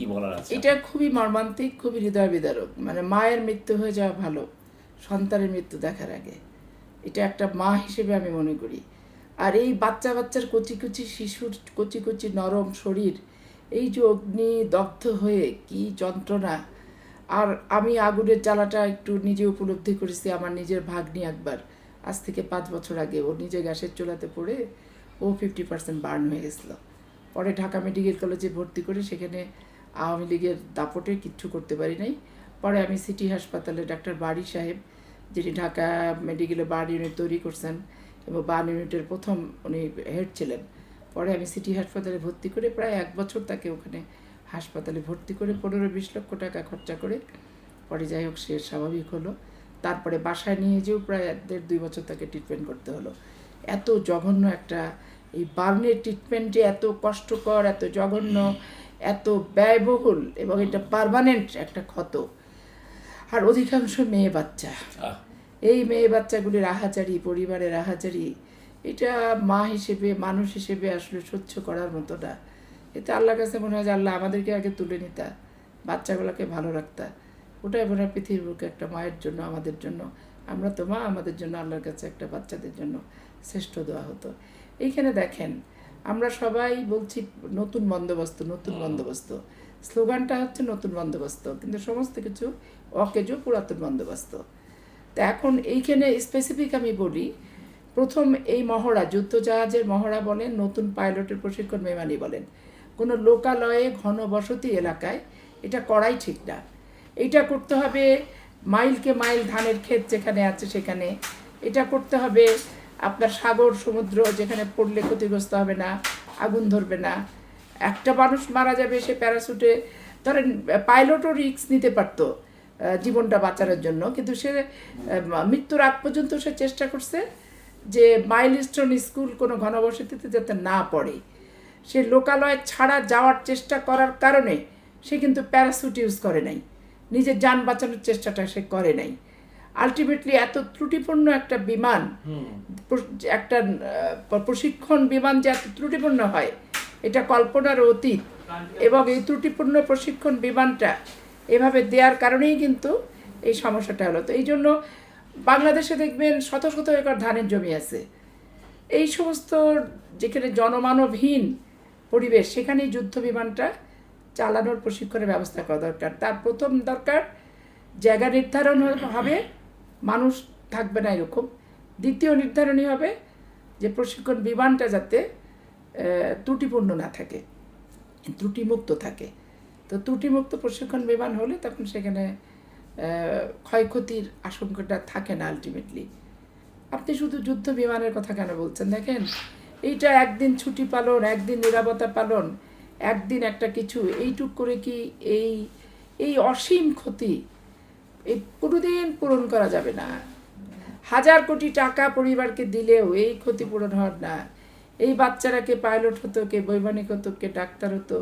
কি বলার আছে? এটা খুবই মর্মান্তিক, খুবই হৃদয় বিদারক মানে মায়ের মৃত্যু হয়ে যাওয়া ভালো, সন্তানের মৃত্যু দেখার আগে। এটা একটা মা হিসেবে আমি মনে করি। আর এই বাচ্চা বাচ্চার কচি কচি শিশুর কচি কচি নরম শরীর, এই যে অগ্নি দগ্ধ হয়ে কি যন্ত্রণা। আর আমি আগুনের জ্বালাটা একটু নিজে উপলব্ধি করেছি আমার নিজের ভাগ্নি একবার। আজ থেকে পাঁচ বছর আগে ও নিজে গ্যাসের চুলাতে পড়ে ও ফিফটি পার্সেন্ট বার্ন হয়ে গেছিল। পরে ঢাকা মেডিকেল কলেজে ভর্তি করে সেখানে আওয়ামী লীগের দাপটে কিচ্ছু করতে পারি নাই। পরে আমি সিটি হাসপাতালে ডাক্তার বাড়ি সাহেব, যিনি ঢাকা মেডিকেলে বার্ন ইউনিট তৈরি করছেন এবং বার্ন ইউনিটের প্রথম উনি হেড ছিলেন, পরে আমি সিটি হাসপাতালে ভর্তি করে প্রায় এক বছর তাকে ওখানে হাসপাতালে ভর্তি করে পনেরো বিশ লক্ষ টাকা খরচা করে, পরে যাই হোক সে স্বাভাবিক হলো। তারপরে বাসায় নিয়ে যেও প্রায় এক দেড় দুই বছর তাকে ট্রিটমেন্ট করতে হলো। এত জঘন্য একটা এই বার্নের ট্রিটমেন্ট যে এত কষ্টকর, এত জঘন্য এত ব্যয়বহুল এবং এটা পারমানেন্ট একটা ক্ষত। আর অধিকাংশ মেয়ে বাচ্চা। এই মেয়ে বাচ্চাগুলির আহাচারি পরিবারের আহাচারি এটা মা হিসেবে মানুষ হিসেবে আসলে সহ্য করার মতো না। এতে আল্লাহর কাছে মনে হয় যে আল্লাহ আমাদেরকে আগে তুলে নিতা বাচ্চাগুলোকে ভালো রাখতা। ওটাই মনে হয় পৃথিবীর বুকে একটা মায়ের জন্য আমাদের জন্য। আমরা তো মা আমাদের জন্য আল্লাহর কাছে একটা বাচ্চাদের জন্য শ্রেষ্ঠ দেওয়া হতো। এইখানে দেখেন আমরা সবাই বলছি নতুন বন্দোবস্ত নতুন বন্দোবস্ত। স্লোগানটা হচ্ছে নতুন বন্দোবস্ত কিন্তু সমস্ত কিছু অকেজো পুরাতন বন্দোবস্ত। তা এখন এইখানে স্পেসিফিক আমি বলি প্রথম এই মহড়া যুদ্ধজাহাজের মহড়া বলেন নতুন পাইলটের প্রশিক্ষণ মেমানি বলেন। কোনো লোকালয়ে ঘন বসতি এলাকায় এটা করাই ঠিক না। এটা করতে হবে মাইলকে মাইল ধানের ক্ষেত যেখানে আছে সেখানে। এটা করতে হবে আপনার সাগর, সমুদ্র যেখানে পড়লে ক্ষতিগ্রস্ত হবে না, আগুন ধরবে না। একটা মানুষ মারা যাবে, সে প্যারাসুটে, ধরেন, পাইলটও রিক্স নিতে পারতো জীবনটা বাঁচানোর জন্য। কিন্তু সে মৃত্যুর আগ পর্যন্ত সে চেষ্টা করছে যে মাইলস্টোন স্কুল কোনো ঘনবসতিতে যাতে না পড়ে। সে লোকালয় ছাড়া যাওয়ার চেষ্টা করার কারণে সে কিন্তু প্যারাসুট ইউজ করে নাই। নিজের যান বাঁচানোর চেষ্টাটা সে করে নাই। আলটিমেটলি এত ত্রুটিপূর্ণ একটা বিমান একটা প্রশিক্ষণ বিমান যে এত ত্রুটিপূর্ণ হয় এটা কল্পনার অতীত। এবং এই ত্রুটিপূর্ণ প্রশিক্ষণ বিমানটা এভাবে দেওয়ার কারণেই কিন্তু এই সমস্যাটা হলো। তো এই জন্য বাংলাদেশে দেখবেন শত শত একর ধানের জমি আছে। এই সমস্ত যেখানে জনমানবহীন পরিবেশ সেখানেই যুদ্ধ বিমানটা চালানোর প্রশিক্ষণের ব্যবস্থা করা দরকার। তার প্রথম দরকার জায়গা নির্ধারণ হবে। মানুষ থাকবে না এরকম। দ্বিতীয় নির্ধারণই হবে যে প্রশিক্ষণ বিমানটা যাতে ত্রুটিপূর্ণ না থাকে, ত্রুটিমুক্ত থাকে। তো ত্রুটিমুক্ত প্রশিক্ষণ বিমান হলে তখন সেখানে ক্ষয়ক্ষতির আশঙ্কাটা থাকে না আলটিমেটলি আপনি শুধু যুদ্ধ বিমানের কথা কেন বলছেন? দেখেন, এইটা একদিন ছুটি পালন, একদিন নিরাপত্তা পালন, একদিন একটা কিছু, এইটুক করে কি এই এই অসীম ক্ষতি এই কোনোদিন পূরণ করা যাবে না। হাজার কোটি টাকা পরিবারকে দিলেও এই ক্ষতিপূরণ হওয়ার না। এই বাচ্চারা কে পাইলট হতো, কে বৈমানিক হতো, কে ডাক্তার হতো,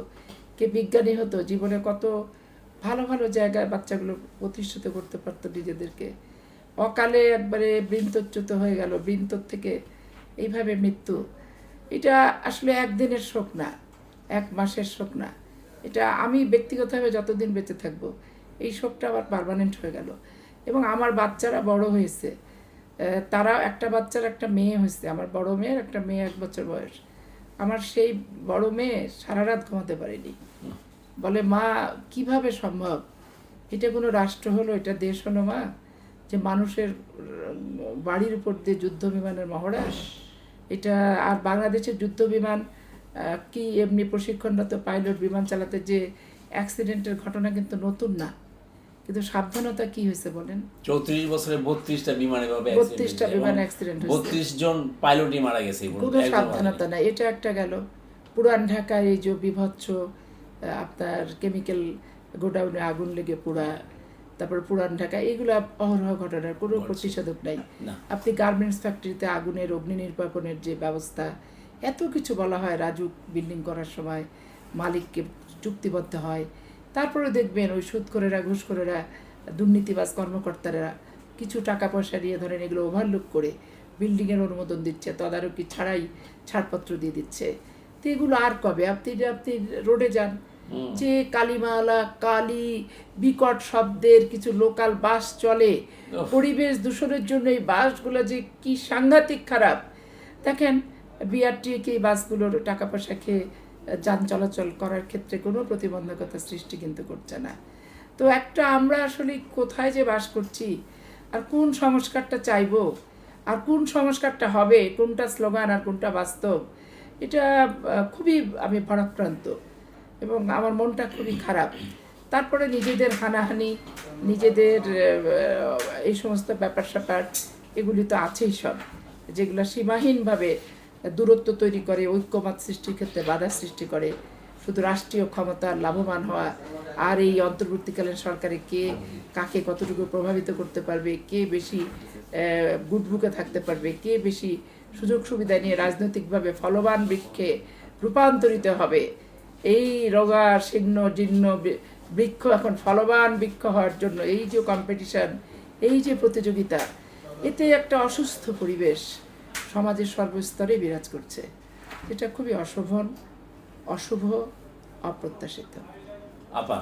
কে বিজ্ঞানী হতো, জীবনে কত ভালো ভালো জায়গায় বাচ্চাগুলো প্রতিষ্ঠিত করতে পারতো নিজেদেরকে। অকালে একবারে বৃন্তচ্যুত হয়ে গেল বৃন্তর থেকে এইভাবে মৃত্যু। এটা আসলে একদিনের শোক না, এক মাসের শোক না। এটা আমি ব্যক্তিগতভাবে যতদিন বেঁচে থাকব এই শোকটা আবার পারমানেন্ট হয়ে গেল। এবং আমার বাচ্চারা বড় হয়েছে। তারা একটা বাচ্চার একটা মেয়ে হয়েছে, আমার বড় মেয়ের একটা মেয়ে এক বছর বয়স। আমার সেই বড় মেয়ে সারা রাত ঘুমাতে পারেনি। বলে, মা, কীভাবে সম্ভব? এটা কোনো রাষ্ট্র হলো, এটা দেশ হলো, মা? যে মানুষের বাড়ির উপর দিয়ে যুদ্ধ বিমানের মহড়া? এটা আর বাংলাদেশের যুদ্ধ বিমান কি এমনি প্রশিক্ষণরত পাইলট বিমান চালাতে যে অ্যাক্সিডেন্টের ঘটনা কিন্তু নতুন না। কিন্তু সাবধানতা কি হয়েছে বলেন? চৌত্রিশ বছরে বত্রিশটা বিমান বত্রিশটা বিমান হয়েছে। বত্রিশ জন পাইলটই মারা গেছে কোনো সাবধানতা নাই। এটা একটা গেল। পুরান ঢাকায় এই যে বিভৎস আপনার কেমিক্যাল গোডাউনে আগুন লেগে পোড়া তারপর পুরান ঢাকা এইগুলো অহরহ ঘটনার কোনো প্রতিষেধক নাই। আপনি গার্মেন্টস ফ্যাক্টরিতে আগুনের অগ্নি নির্বাপনের যে ব্যবস্থা এত কিছু বলা হয় রাজু বিল্ডিং করার সময় মালিককে চুক্তিবদ্ধ হয়। তারপরে দেখবেন ওই সুদখোরেরা ঘুষখোরেরা দুর্নীতিবাজ কর্মকর্তারা কিছু টাকা পয়সা নিয়ে ধরেন এগুলো ওভারলুক করে বিল্ডিংয়ের অনুমোদন দিচ্ছে তদারকি ছাড়াই ছাড়পত্র দিয়ে দিচ্ছে। তো এগুলো আর কবে? আপনি আপনি রোডে যান যে কালিমালা কালি বিকট শব্দের কিছু লোকাল বাস চলে পরিবেশ দূষণের জন্য এই বাসগুলো যে কি সাংঘাতিক খারাপ। দেখেন বিআরটি কি এই বাসগুলোর টাকা পয়সা খেয়ে যান চলাচল করার ক্ষেত্রে কোনো প্রতিবন্ধকতা সৃষ্টি কিন্তু করছে না। তো একটা আমরা আসলে কোথায় যে বাস করছি, আর কোন সংস্কারটা চাইব, আর কোন সংস্কারটা হবে, কোনটা স্লোগান আর কোনটা বাস্তব, এটা খুবই আমি ভারাক্রান্ত এবং আমার মনটা খুবই খারাপ। তারপরে নিজেদের হানাহানি, নিজেদের এই সমস্ত ব্যাপার স্যাপার এগুলি তো আছেই সব, যেগুলো সীমাহীনভাবে দূরত্ব তৈরি করে, ঐক্যমত সৃষ্টির ক্ষেত্রে বাধা সৃষ্টি করে। শুধু রাষ্ট্রীয় ক্ষমতার লাভবান হওয়া আর এই অন্তর্বর্তীকালীন সরকারে কে কাকে কতটুকু প্রভাবিত করতে পারবে, কে বেশি গুটবুকে থাকতে পারবে, কে বেশি সুযোগ সুবিধা নিয়ে রাজনৈতিকভাবে ফলবান বৃক্ষে রূপান্তরিত হবে? এই রোগা, শীর্ণ, জীর্ণ বৃক্ষ এখন ফলবান বৃক্ষ হওয়ার জন্য এই যে কম্পিটিশন এই যে প্রতিযোগিতা, এতে একটা অসুস্থ পরিবেশ সমাজের সর্বস্তরে বিরাজ করছে। এটা খুবই অশোভন অশুভ অপ্রত্যাশিত। আপা